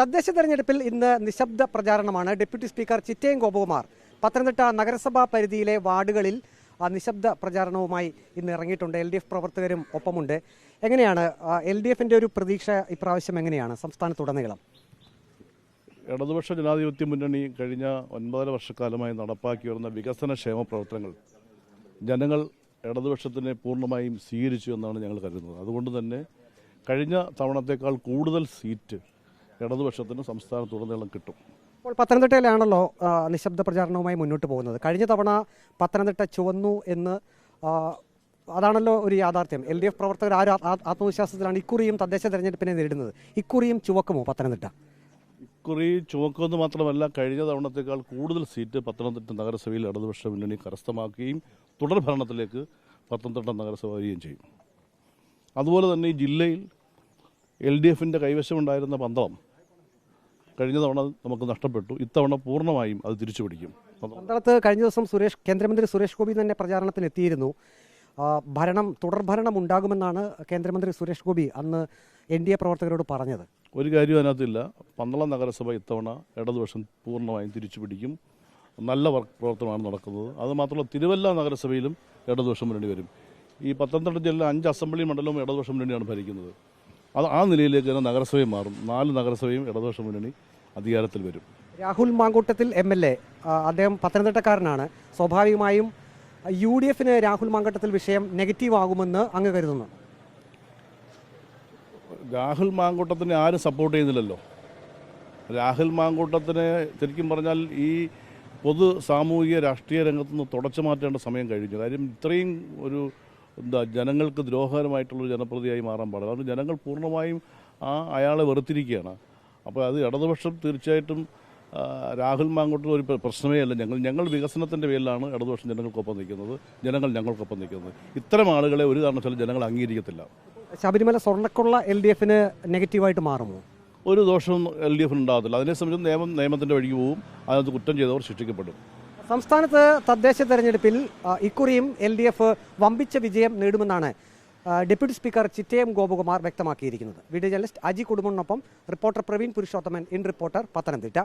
തദ്ദേശ തെരഞ്ഞെടുപ്പിൽ ഇന്ന് നിശബ്ദ പ്രചാരണമാണ് ഡെപ്യൂട്ടി സ്പീക്കർ ചിറ്റയം ഗോപകുമാർ. പത്തനംതിട്ട നഗരസഭാ പരിധിയിലെ വാർഡുകളിൽ നിശബ്ദ പ്രചാരണവുമായി ഇന്ന് ഇറങ്ങിയിട്ടുണ്ട്. എൽ ഡി എഫ് പ്രവർത്തകരും ഒപ്പമുണ്ട്. എങ്ങനെയാണ് എൽ ഡി എഫിന്റെ ഒരു പ്രതീക്ഷ ഇപ്രാവശ്യം എങ്ങനെയാണ് സംസ്ഥാനത്തുടനീളം? ഇടതുപക്ഷ ജനാധിപത്യ മുന്നണി കഴിഞ്ഞ ഒൻപതര വർഷക്കാലമായി നടപ്പാക്കി വരുന്ന വികസന ക്ഷേമ പ്രവർത്തനങ്ങൾ ജനങ്ങൾ ഇടതുപക്ഷത്തിനെ പൂർണമായും സ്വീകരിച്ചു എന്നാണ് ഞങ്ങൾ കരുതുന്നത്. അതുകൊണ്ട് തന്നെ കഴിഞ്ഞ തവണത്തേക്കാൾ കൂടുതൽ സീറ്റ് ഇടതുപക്ഷത്തിന് സംസ്ഥാനത്തുടനീളം കിട്ടും. ഇപ്പോൾ പത്തനംതിട്ടയിലാണല്ലോ നിശബ്ദ പ്രചാരണവുമായി മുന്നോട്ട് പോകുന്നത്. കഴിഞ്ഞ തവണ പത്തനംതിട്ട ചുവന്നു എന്ന് അതാണല്ലോ ഒരു യാഥാർത്ഥ്യം. എൽ ഡി എഫ് പ്രവർത്തകർ ആ- ആത്മവിശ്വാസത്തിലാണ് ഇക്കുറിയും തദ്ദേശ തെരഞ്ഞെടുപ്പിനെ നേരിടുന്നത്. ഇക്കുറിയും ചുവക്കുമോ പത്തനംതിട്ട? ഇക്കുറി ചുവക്കുമെന്ന് മാത്രമല്ല കഴിഞ്ഞ തവണത്തേക്കാൾ കൂടുതൽ സീറ്റ് പത്തനംതിട്ട നഗരസഭയിൽ ഇടതുപക്ഷ മുന്നണി കരസ്ഥമാക്കുകയും തുടർ ഭരണത്തിലേക്ക് പത്തനംതിട്ട നഗരസഭ വരികയും ചെയ്യും. അതുപോലെ തന്നെ ഈ ജില്ലയിൽ എൽ ഡി എഫിന്റെ കൈവശമുണ്ടായിരുന്ന പന്തളം കഴിഞ്ഞ തവണ നമുക്ക് നഷ്ടപ്പെട്ടു. ഇത്തവണ പൂർണമായും അത് തിരിച്ചു പിടിക്കും. പന്തളത്ത് കഴിഞ്ഞ ദിവസം സുരേഷ് കേന്ദ്രമന്ത്രി സുരേഷ് ഗോപി തന്നെ പ്രചാരണത്തിന് എത്തിയിരുന്നു ഭരണം തുടർഭരണം ഉണ്ടാകുമെന്നാണ് കേന്ദ്രമന്ത്രി സുരേഷ് ഗോപി അന്ന് എൻ ഡി എ പ്രവർത്തകരോട് പറഞ്ഞത്. ഒരു കാര്യം അതിനകത്തില്ല. പന്തളം നഗരസഭ ഇത്തവണ ഇടതുപക്ഷം പൂർണമായും തിരിച്ചു പിടിക്കും. നല്ല വർക്ക് പ്രവർത്തനമാണ് നടക്കുന്നത്. അതുമാത്രമല്ല തിരുവല്ല നഗരസഭയിലും ഇടതുപക്ഷം മുന്നണി വരും. ഈ പത്തനംതിട്ട ജില്ലയിലെ അഞ്ച് അസംബ്ലി മണ്ഡലവും ഇടതുപക്ഷം മുന്നണിയാണ് ഭരിക്കുന്നത്. അത് ആ നിലയിലേക്ക് തന്നെ നഗരസഭയും മാറും. നാല് നഗരസഭയും ഇടതുപക്ഷം മുന്നണി അധികാരത്തിൽ വരും. Rahul Mamkootathil M L A. അദ്ദേഹം പത്തനംതിട്ടക്കാരനാണ്. സ്വാഭാവികമായും യു ഡി എഫിന് രാഹുൽ മാങ്കൂട്ടത്തിൽ വിഷയം നെഗറ്റീവ് ആകുമെന്ന് അങ്ങ് കരുതുന്നു. രാഹുൽ മാങ്കൂട്ടത്തിനെ ആരും സപ്പോർട്ട് ചെയ്യുന്നില്ലല്ലോ. രാഹുൽ മാങ്കൂട്ടത്തിനെ ശരിക്കും പറഞ്ഞാൽ ഈ പൊതു സാമൂഹിക രാഷ്ട്രീയ രംഗത്തു നിന്ന് തുടച്ചു മാറ്റേണ്ട സമയം കഴിഞ്ഞു. കാര്യം ഇത്രയും ഒരു എന്താ ജനങ്ങൾക്ക് ദ്രോഹകരമായിട്ടുള്ളൊരു ജനപ്രതിയായി മാറാൻ പാടില്ല. അതുകൊണ്ട് ജനങ്ങൾ പൂർണമായും ആ അയാളെ വെറുത്തിരിക്കുകയാണ്. അപ്പോൾ അത് ഇടതുപക്ഷം തീർച്ചയായിട്ടും രാഹുൽ മാങ്കോട്ടും ഒരു പ്രശ്നമേ അല്ല. ഞങ്ങൾ ഞങ്ങൾ വികസനത്തിന്റെ പേരിലാണ് ഇടതുപക്ഷം ജനങ്ങൾക്കൊപ്പം നിൽക്കുന്നത്. ജനങ്ങൾ ഞങ്ങൾക്കൊപ്പം നിൽക്കുന്നത്. ഇത്തരം ആളുകളെ ഒരു കാരണവശാലും ജനങ്ങൾ അംഗീകരിക്കത്തില്ല. ശബരിമല സ്വർണക്കുള്ള എൽ ഡി എഫിന് നെഗറ്റീവായിട്ട് മാറുമോ? ഒരു ദോഷവും എൽ ഡി എഫിന് ഉണ്ടാകത്തില്ല. അതിനെ സംബന്ധിച്ച് നിയമം നിയമത്തിന്റെ വഴിക്ക് പോവും. അതിനകത്ത് കുറ്റം ചെയ്തവർ ശിക്ഷിക്കപ്പെടും. സംസ്ഥാനത്ത് തദ്ദേശ തെരഞ്ഞെടുപ്പിൽ ഇക്കുറിയും എൽ ഡി എഫ് വമ്പിച്ച വിജയം നേടുമെന്നാണ് ഡെപ്യൂട്ടി സ്പീക്കർ ചിറ്റയം ഗോപകുമാർ വ്യക്തമാക്കിയിരിക്കുന്നത്. Video journalist Aji കുടുംബനൊപ്പം reporter Praveen Purushothaman in reporter Pathanamthitta.